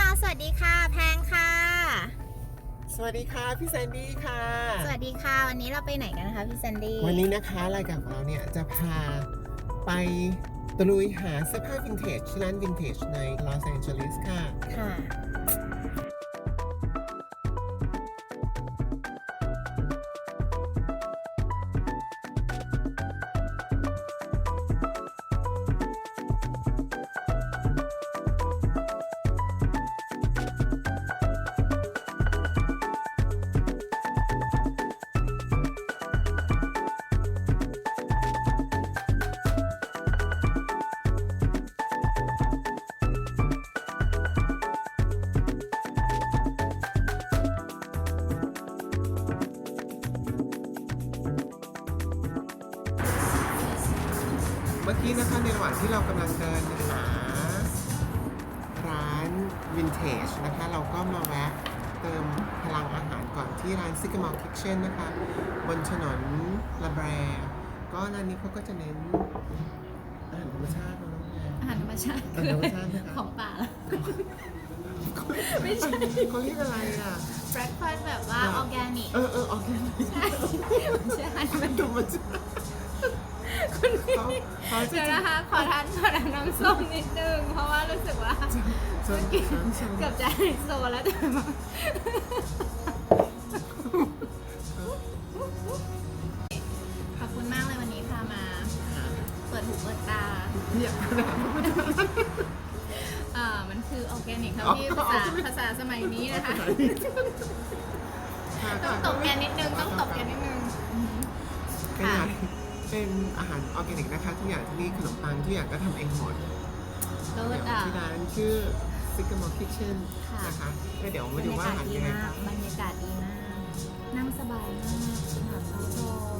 มาสวัสดีค่ะ แพงค่ะ สวัสดีค่ะพี่แซนดี้ค่ะ สวัสดีค่ะ วันนี้เราไปไหนกันนะคะพี่แซนดี้วันนี้นะคะรายการของเราเนี่ยจะพาไปตะลุยหาเสื้อผ้าวินเทจที่ร้านวินเทจในลอสแอนเจลิสค่ะ ค่ะ มื่อกี้นะคะในระหว่างที่เรากำลังเดินหาร้านวินเทจนะคะ เราก็มาแวะเติมพลังอาหารก่อนที่ร้านซิก m ม l คิ t เช่นนะคะ บนถนนลาแบรก็ร้านนี้เขาก็จะเน้นอาหารธรรมชาติเนอะน้องแพรอาหารธรรมชาติอาหารธรรมชาตินะคะของป่าเหรอไม่ใช่ เขาเรียกอะไรอะแบล็คฟันแบบว่าออร์แกนิกเออเออออร์แกนิกใช่ใช่มันธรรมชาติ เขาเขาจะเดี๋ยวนะคะขอทานขอทานน้ำส้มนิดนึง เพราะว่ารู้สึกว่าเชิญเชิญเชิญเกือบจะไฮโซแล้วแต่ว่าขอบคุณมากเลยวันนี้พามา เปิดหูเปิดตาอยากถามว่ามันจะอ่ามันคือออร์แกนิกครับอ๋อพี่อ๋ภาอษาใช่ไหมภาษาสมัยนี้นะคะค่ะต้องตบแกนนิดนึง ต้องตบแกนนิดนึงเป็นไง เป็นอาหารออร์แกนิกนะคะทุกอย่างที่นี่ขนมปังทุกอย่างก็ทำเองหมดโลเดี๋ดยวอะ ที่ร้านชื่อ Sycamore Kitchen ค่ะ นะคะแล้วเดี๋ยวบรมารดูยาว่าอากาศหารดียังไงมากบ้าง บรรยากาศดีมาก นั่งสบายมากแบบโซโซ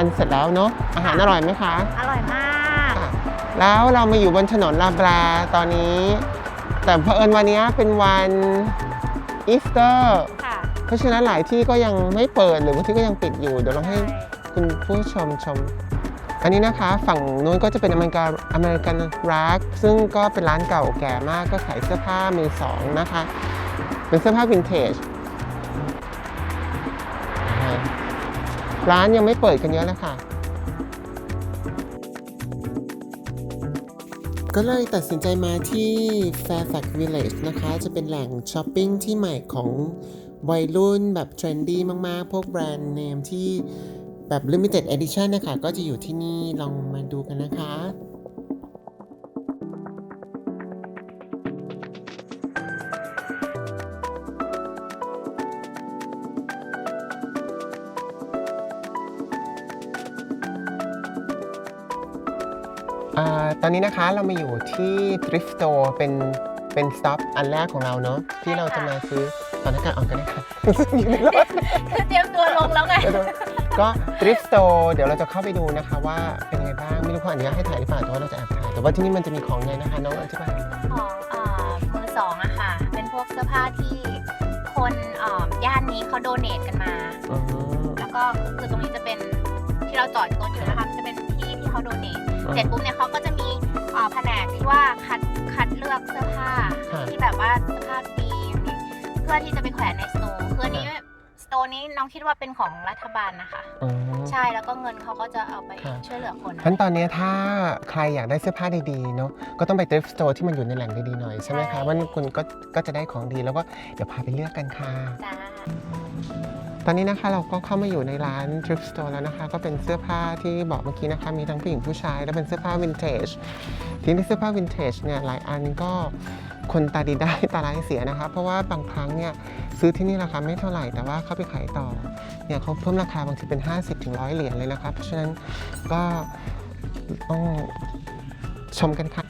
แบบอันเสร็จแล้วเนาะอาหารอร่อยไหมคะ อร่อยมากค่ะแล้วเรามาอยู่บนถนนลาบลาตอนนี้ แต่เผอิญวันนี้เป็นวันอีสเตอร์ค่ะเพราะฉะนั้นหลายที่ก็ยังไม่เปิดหรือบางที่ก็ยังปิดอยู่ เดี๋ยวลองให้คุณผู้ชมชม อันนี้นะคะฝั่งนู้นก็จะเป็นอเมริกาอเมริกันรักซึ่งก็เป็นร้านเก่าแก่มากก็ขายเสื้อผ้ามือสองนะคะ เป็นเสื้อผ้าวินเทจ ร้านยังไม่เปิดกันเยอะเลยค่ะก็เลยตัดสินใจมาที่ Fairfax Village นะคะ จะเป็นแหล่งช้อปปิ้งที่ใหม่ของวัยรุ่นแบบเทรนดี้มาก ๆ พวกแบรนด์เนมที่แบบ Limited Edition นะคะ ก็จะอยู่ที่นี่ลองมาดูกันนะคะ ตอนนี้นะคะเรามาอยู่ที่ Thrift Store เป็นเป็นสต็อปอันแรกของเราเนาะที่เราจะมาซื้อตอนนี้การออกกันนะคะอยู่ในรถคือเตรียมตัวลงแล้วไงเดี๋ยวๆก็ Thrift Store เดี๋ยวเราจะเข้าไปดูนะคะว่าเป็นยังไงบ้าง ไม่รู้เขาอนุญาตให้ถ่ายหรือเปล่าแต่ว่าเราจะแอบถ่าย แต่ว่าที่นี่มันจะมีของไงนะคะน้องอธิบายของเอ่อมือสองอะค่ะ เป็นพวกเสื้อผ้าที่คนเอ่อย่านนี้เขาโดเนทกันมา อ๋อแล้วก็คือตรงนี้จะเป็นที่เราจอดรถอยู่นะคะจะเป็นที่ที่เขาโดเนท เสร็จปุ๊บเนี่ยเขาก็จะมีเอ่อ แผนกที่ว่าคัดคัดเลือกเสื้อผ้าค่ะที่แบบว่าเสื้อผ้าดีอย่างนี้เพื่อที่จะไปแขวนในสโตร์คืออันนี้สโตร์นี้น้องคิดว่าเป็นของรัฐบาลนะคะ อ๋อ ใช่แล้วก็เงินเขาก็จะเอาไปค่ะช่วยเหลือคนขั้นตอนนี้ถ้าใครอยากได้เสื้อผ้าดีๆเนาะก็ต้องไป thrift store ที่มันอยู่ในแหล่งดีๆหน่อยใช่ไหมคะว่าคุณก็ก็จะได้ของดีแล้วก็เดี๋ยวพาไปเลือกกันค่ะ จ้า ตอนนี้นะคะเราก็เข้ามาอยู่ในร้าน thrift store แล้วนะคะ ก็เป็นเสื้อผ้าที่บอกเมื่อกี้นะคะ มีทั้งผู้หญิงผู้ชาย แล้วเป็นเสื้อผ้าวินเทจ ทีนี้เสื้อผ้าวินเทจเนี่ยหลายอันก็คนตาดีได้ตาร้ายเสียนะคะ เพราะว่าบางครั้งเนี่ยซื้อที่นี่ราคาไม่เท่าไหร่แต่ว่าเขาไปขายต่อเนี่ยเขาเพิ่มราคาบางทีเป็น 50-100ถึงเหรียญเลยนะคะเพราะฉะนั้นก็ต้องชมกันค่ะ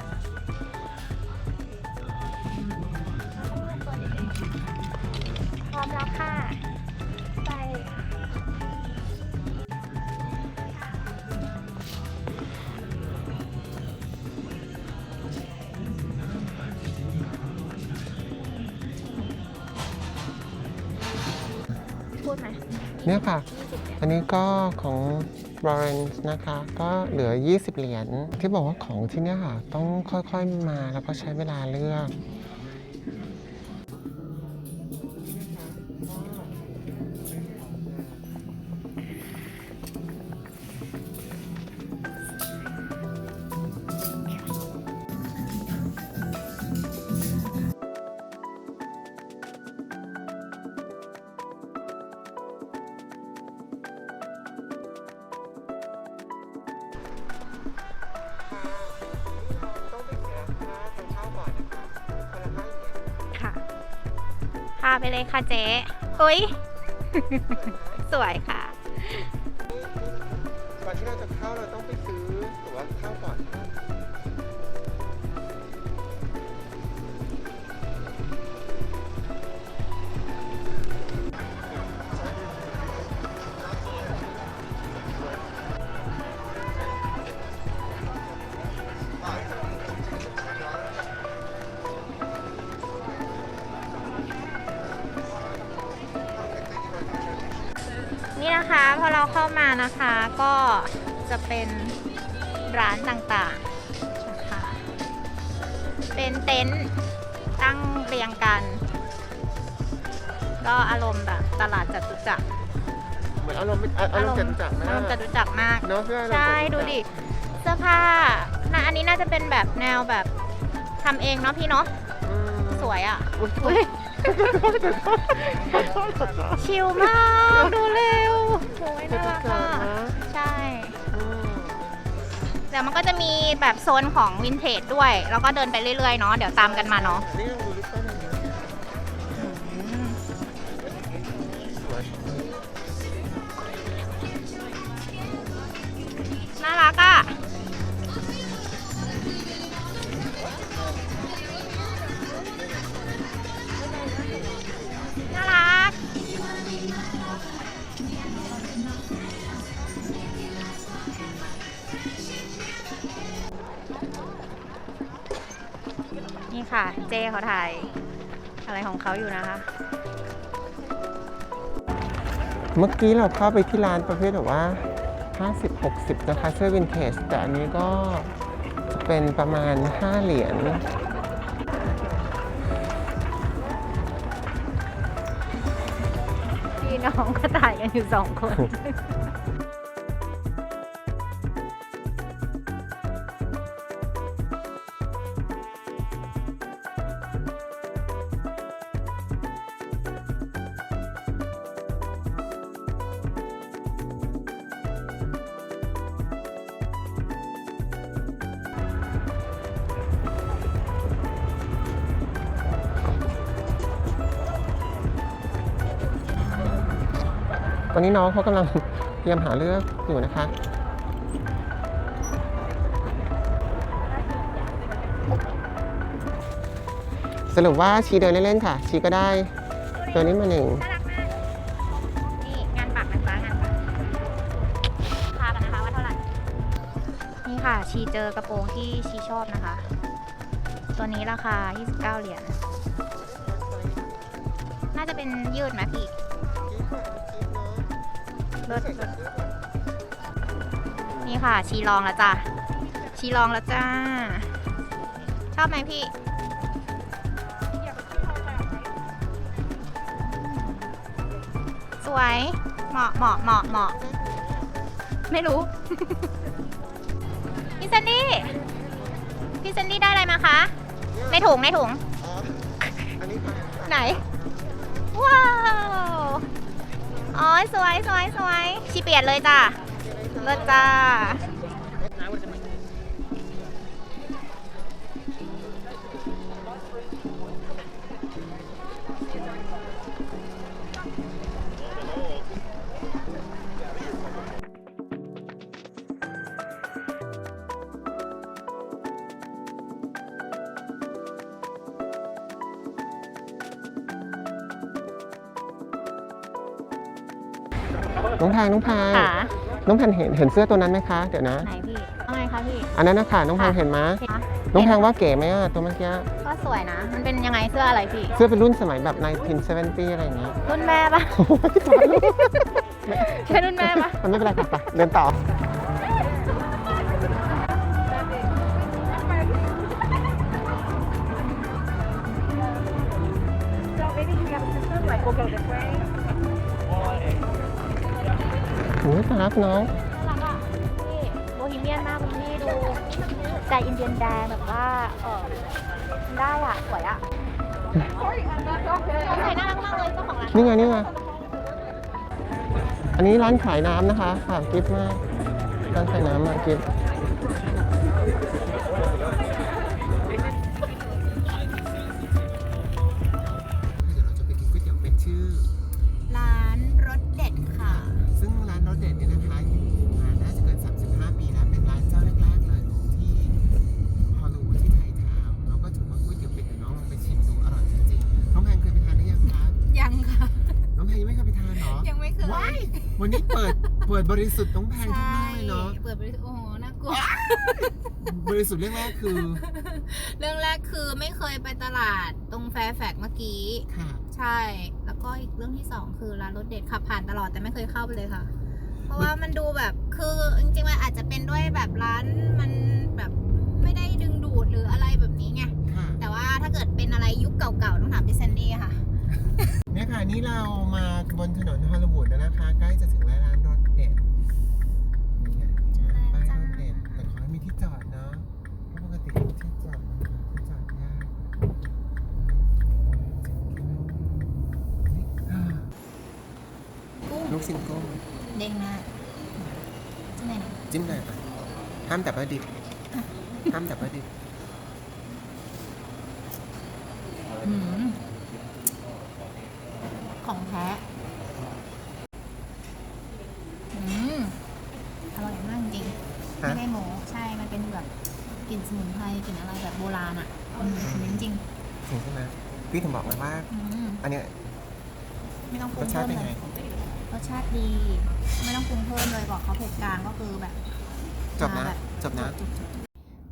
พร้อมแล้วค่ะ เนี่ยค่ะ อันนี้ก็ของบรอนซ์นะคะ ก็เหลือ 20 เหรียญที่บอกว่าของที่เนี่ยค่ะ ต้องค่อยๆมาแล้วก็ใช้เวลาเลือก พาไปเลยค่ะเจ๊อุ้ย สวยค่ะ ก่อนที่เราจะเข้าเราต้องไปซื้อ นี่นะคะพอเราเข้ามานะคะก็จะเป็นร้านต่างๆนะคะเป็นเต็นท์ตั้งเรียงกัน ก็อารมณ์แบบตลาดจตุจักรเหมือนอารมณ์อะอารมณ์จตุจักรนะอารมณ์จตุจักรมากเนาะเพื่อนใช่ดูดิเสื้อผ้านะอันนี้น่าจะเป็นแบบแนวแบบทำเองเนาะพี่เนาะสวยอะ่ะอุ้ยอุ๊ยชิลมาก ดูเร็ว โอ้ยน่ารักอะกใช่แต่มันก็จะมีแบบโซนของวินเทจด้วย แล้วก็เดินไปเรื่อยๆเนาะเดี๋ยวตามกันมาเนาะนี่ลองดูลิปสติกหน่อยนะสวยน่ารักอะ ค่ะ เจเขาถ่าย อะไรของเขาอยู่นะคะ เมื่อกี้เราเข้าไปที่ร้านประเภทแบบว่า 50 60 นะคะเสื้อวินเทจแต่อันนี้ก็จะเป็นประมาณ 5 เหรียญพี่น้องก็ถ่ายกันอยู่สองคน อนนี้น้องเขากำลังเตรียมหาเลือกอยู่นะคะสรุปว่าชีเดินเล่นๆค่ะ ชีก็ได้ตัวนี้มาหนึ่งน่ารักมากนี่งานปักนะจ๊ะงานปักพากันนะคะว่าเท่าไหร่ นี่ค่ะ ชีเจอกระโปรงที่ชีชอบนะคะ ตัวนี้ราคา 29 เหรียญ น่าจะเป็นยืดไหมพี่เลิศเลิศ นี่ค่ะ ชีลองแล้วจ้ะ ชีลองแล้วจ้า ชอบไหมพี่ สวย เหมาะเหมาะเหมาะเหมาะ ไม่รู้ พี่ซันดี้ พี่ซันดี้ได้อะไรมาคะ ในถุงในถุงอ๋ออันนี้ค่ะไหน ว้าว อ๋อสวยสวยสวยชีเปลี่ยนเลยจ้ะเลิศจ้า น้องพายน้องพายค่ะน้องพันเห็นเห็นเสื้อตัวนั้นไหมคะ เดี๋ยวนะ ไหนพี่เอาไงคะพี่ อันนั้นนะคะน้องพันค่ะ เห็นไหมเห็นไหมน้องแพงว่าเก๋ไหมอะตัวเมื่อกี้ก็สวยนะ มันเป็นยังไงเสื้ออะไรพี่ เสื้อเป็นรุ่นสมัยแบบ1970อะไรอย่างงี้รุ่นแม่ปะ ใช่รุ่นแม่ปะมันไม่เป็นไรค่ะไปเดินต่อ โอ้ยตารักน้อง น่ารักอะพี่โบฮีเมียนมากคุณพี่ดูใจอินเดียนแดงแบบว่าเออได้อะ สวยอะใส่น่ารักมากเลยเจ้าของร้านนี่ไงนี่ไง อันนี้ร้านขายน้ำนะคะฝากกิฟต์มากร้านขายน้ำมากิฟต์ เปิดเปิดบริสุทธิ์น้องแพนทุกใช่เรื่องเลยเนาะเปิดบริษัทโอ้โหน่ากลัว บริสุทธิ์เรื่องแรกคือเรื่องแรกคือไม่เคยไปตลาดตรงแฟร์แฟกเมื่อกี้ ค่ะ ใช่ แล้วก็อีกเรื่องที่สองคือร้านรสเด็ดขับผ่านตลอดแต่ไม่เคยเข้าไปเลยค่ะ เพราะว่ามันดูแบบคือจริงๆมันอาจจะเป็นด้วยแบบร้านมันแบบไม่ได้ดึงดูดหรืออะไรแบบนี้ไง ค่ะ แต่ว่าถ้าเกิดเป็นอะไรยุคเก่าๆต้องถามพี่แซนดี้ค่ะ เนี่ยค่ะนี่เรามาบนถนนฮอลลีวูดแล้วนะคะ ใกล้จะถึงร้านรถเด็ดนี่ไง เจอแล้ว ป้าย จ้า รถเด็ดแต่ขอให้มีที่จอดเนาะเพราะปกติที่จอดมันหาที่จอดยาก ลูกชิ้นกุ้งเด้งมากที่ไหนนะจิ้มเลยค่ะห้ามแต่ปลาดิบห้ามแต่ปลาดิบอืมของแท้อืมอร่อยมากจริงๆฮะไม่ได้โมใช่มันเป็นแบบกลิ่นสมุนไพรกลิ่นอะไรแบบโบราณอะอืมจริงจริงถึงใช่ไหมพี่ถึงบอกเลยว่า ๆอืมอันเนี้ย ไม่ต้องปรุรงสชาเพิ่ติมเป็นเลไง ย รสชาติดี ไม่ต้องปรุงเพิ่มเลยบอกเขาเผ็ดกลางก็คือแบบจบนะ มาแบบจบนะ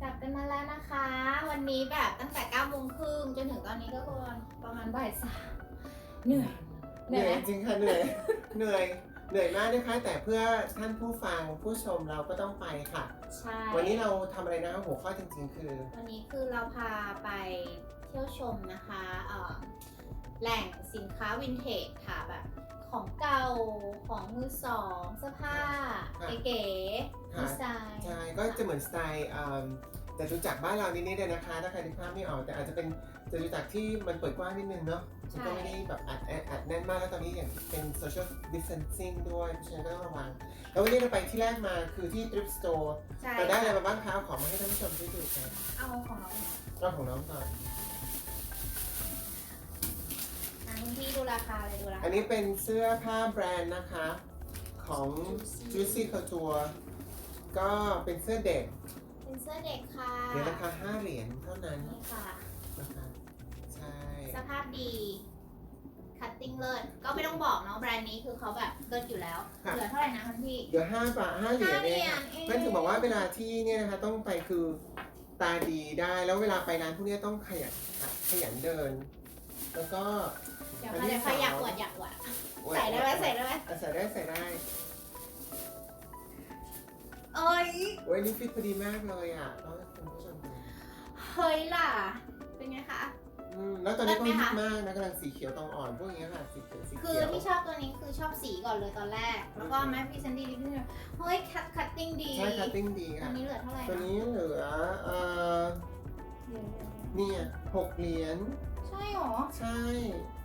กลับกันมาแล้วนะคะ วันนี้แบบตั้งแต่9โมงครึ่งจนถึงตอนนี้ก็คือประมาณบ่ายสามเหนื่อยเหนื่อยจริงค่ะเหนื่อย เหนื่อย เหนื่อยมากนะคะ แต่เพื่อท่านผู้ฟังผู้ชมเราก็ต้องไปค่ะ ใช่ วันนี้เราทำอะไรนะคะหัวข้อจริง ๆ คือ วันนี้คือเราพาไปเที่ยวชมนะคะเอ่อ แหล่งสินค้าวินเทจค่ะแบบของเก่าของมือสองเสื้อผ้าเก๋ๆดีไซน์ใช่ก็จะเหมือนสไตล์เอิ่มแต่รู้จักรบ้านเรานิดๆเลยนะคะถ้าใครนึกภาพไม่ออกแต่อาจจะเป็นจะรู้จักรที่มันเปิดกว้างนิดนึงเนาะมันก็ไม่ได้แบบอัดแอดอัดแน่นมากแล้วตอนนี้อย่างเป็น social distancing ด้วยเพราะฉะนั้นก็ต้องระวัง แล้ววันนี้เราไปที่แรกมาคือที่ thrift store ใช่เราได้อะไรมาบ้างคะเอาของมาให้ท่านผู้ชมได้ดูกันเอาของเราหน่อยเราของน้องก่อน ราคาเลยดูราคาอันนี้เป็นเสื้อผ้าแบรนด์นะคะ ของ Juicy Couture ก็เป็นเสื้อเด็กเป็นเสื้อเด็กค่ะเดี๋ยวราคา5เหรียญเท่านั้นนี่ค่ะ นะคะใช่ สภาพดี คัตติ้งเลิศก็ไม่ต้องบอกเนาะแบรนด์นี้คือเขาแบบเลิศอยู่แล้ว ค่ะ เหลือเท่าไหร่นะคุณพี่ เดี๋ยว5บาท5เหรียญเองค่ะห้าเหรียญเองเพื่อนถึงบอกว่าเวลาที่เนี่ยนะคะต้องไปคือตาดีได้แล้วเวลาไปร้านพวกเนี้ยต้องขยันขยันเดิน แล้วก็ เดี๋ยวอันมานี้เดี๋ยวใครสาวอยากอวดอยากอวดใส่ได้ไหมใส่ได้ไหมอะใส่ได้ใส่ได้เอ้ย โอ้ยนี่ฟิตพอดีมากเลยอะต้องให้คุณผู้ชมดูเฮ้ยล่ะ เป็นไงคะ อืมแล้วตอนนี้ก็เลิฮิศไหมคะตมากนะกำลังสีเขียวตองอ่อนพวกเนี้ยค่ะสีเขียวสีคืเขีอยว ที่ชอบตัวนี้คือชอบสีก่อนเลยตอนแรก แล้วก็แม่พี่ซันดี้นิดนึงเฮ้ยคัตคัตติ้งดีใช่คัตติ้งดีตอค่ะนนี้เหลือเท่าไหร่ตัวนะนี้เหลือเอ่อเดี๋ยวเนี่ยหกเหรียญๆใช่หรอ ใช่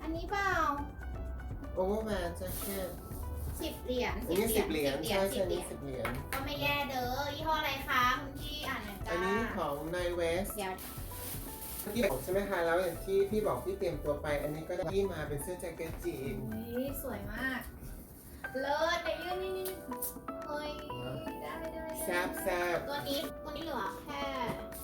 อันนี้เปล่าโอเวอร์แมนแจ็คเก็ตสิบเหรียญอันนี้สิบเหรียญสิบใช่สิใช่บเหรีนี่ยญสิบเหรียญก็ไม่แย่เด้อยี่ห้ออะไรคะคุณพี่อ่านหน่อยจ้าอันนี้ของนายเวสเดี๋ยวที่บอกใช่ไหมคะแล้วอย่างที่พี่บอกพี่เตรียมตัวไป อันนี้ก็ได้ที่มาเป็นเสื้อแจ็คเก็ตจีนอุ้ยสวยมาก เลิศเดี๋ยวยืนนี่นี่เฮ้ยได้ได้แซบแซบตัวนี้ตัวนี้เหลือแค่เท่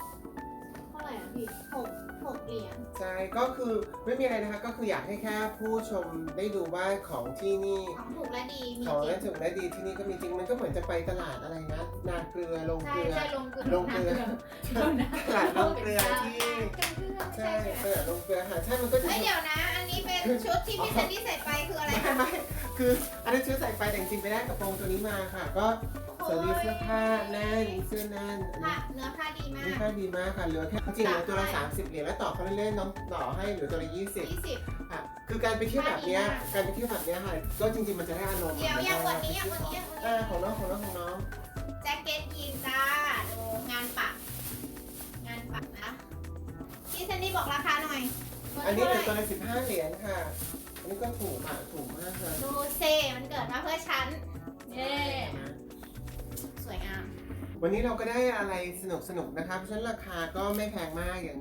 าไหาไหร่อะพี่หกหกเหรียญใช่ก็คือไม่มีอะไรนะคะ ก็คืออยากให้แค่ผู้ชมได้ดูว่าของที่นี่ของถูกและดีมีของจริและงถูกและดีที่นี่ก็มีจริงมันก็เหมือนจะไปตลาดอะไรนะนาเกลือลงใช่เกลือ ใช่ลงเกลือลงเกลือตลาดลงเกลือที่ใช่ใช่ใช่ตลาดลงเกลือค่ะใช่มันก็จะเฮ้ยเดี๋ยวนะ อันนี้เป็นชุดที่พี่เซนดี้ใส่ไปคืออะไรไม่คะไม่คืออันนั้นชุดใส่ไปแต่จริงๆไปได้กระโปรงตัวนี้มาค่ะ ก็ สวัสดีเสื้อผ้าแน่นเสื้อแน่นอันผ้านี้เนื้อผ้าดีมานี่ก ค่าดีมากค่ะ เหลือแค่จริงๆเหลือตัวละใช่30 เหรียญแล้วต่อเขาเล่นๆน้องต่อให้เหลือตัวละ 20ยี่สิบค่ะ คือการไปเที่ยวแบบเนี้ยค่าดีมากการไปเที่ยวแบบเนี้ยค่ะ ก็จริงๆมันจะได้อารมณ์เดี๋ยวอย่างวันนี้อย่างวันนี้อย่างวันอ่านี้ของน้องของน้องของน้องแจ็คเก็ตยีนจ้าดูงานปัก งานปักนะพี่เซนดี้บอกราคาหน่อยอันนี้เหลือช่ตัวละ 15 เหรียญค่ะ อันนี้ก็ถูกอะถูกมากค่ะดูเซมันเกิดมาเพื่อฉันเย้สวย งาม วันนี้เราก็ได้อะไรสนุกสนุกๆนะคะเพราะฉะนั้นราคาก็ไม่แพงมากอย่าง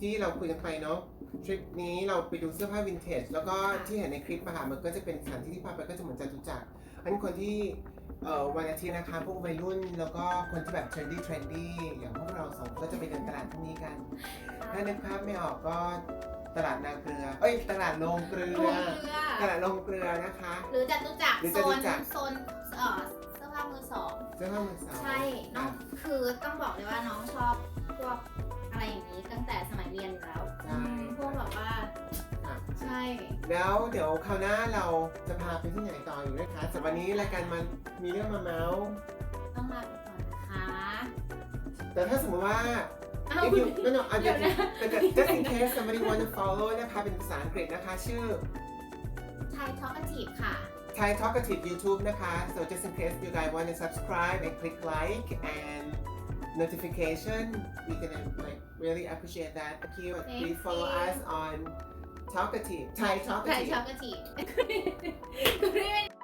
ที่เราคุยกันไปเนาะทริปนี้เราไปดูเสื้อผ้าวินเทจแล้วก็ที่เห็นในคลิปอะค่ะมันก็จะเป็นสถานที่ที่พาไปก็จะเหมือนจตุจักรอันนคนที่เอ่อวันอาทิตย์นะคะพวกวัยรุ่นแล้วก็คนที่แบบเทรนดี้เทรนดี้อย่างพวกเราสองคนก็จะไปเดินตลาดที่นี้กัน ถ้านึกภาพไม่ออกก็ตลาดนาเกลือ เอ้ย ตลาดโรงเกลืลองเรือ ตลาดโรงเกลือนะคะ หรือจตุจักรหรือโซจตุนจักรโซนเอ่อเสื้อผ้ามือสองเสื้อผ้ามือสองใช่น้องคือต้องบอกเลยว่าน้องชอบพวกอะไรอย่างนี้ตั้งแต่สมัยเรียนอยู่แล้วใช่พวกแบบว่าอะใช่ แล้วเดี๋ยวคราวหน้าเราจะพาไปที่ไหนต่ออยู่ด้วยคะแต่วันนี้รายการมันมีเรื่องมาเมาส์ต้องลาไปก่อนนะคะแต่ถ้าสมมติว่าอ้าว if you no no อาจเดี๋จะยวนะแต่ just in case somebody want to follow นะคะเป็นภาษาอังกฤษนะคะชื่อไทยทอ k ก t ทีฟค่ะ Thai Talkative YouTube นะคะ so just in case you guys want to subscribe and click like and notification we can like really appreciate that thank you Thank please follow you. us on Talkative Thai ไทย Talkative ทอ k ก t ทีฟ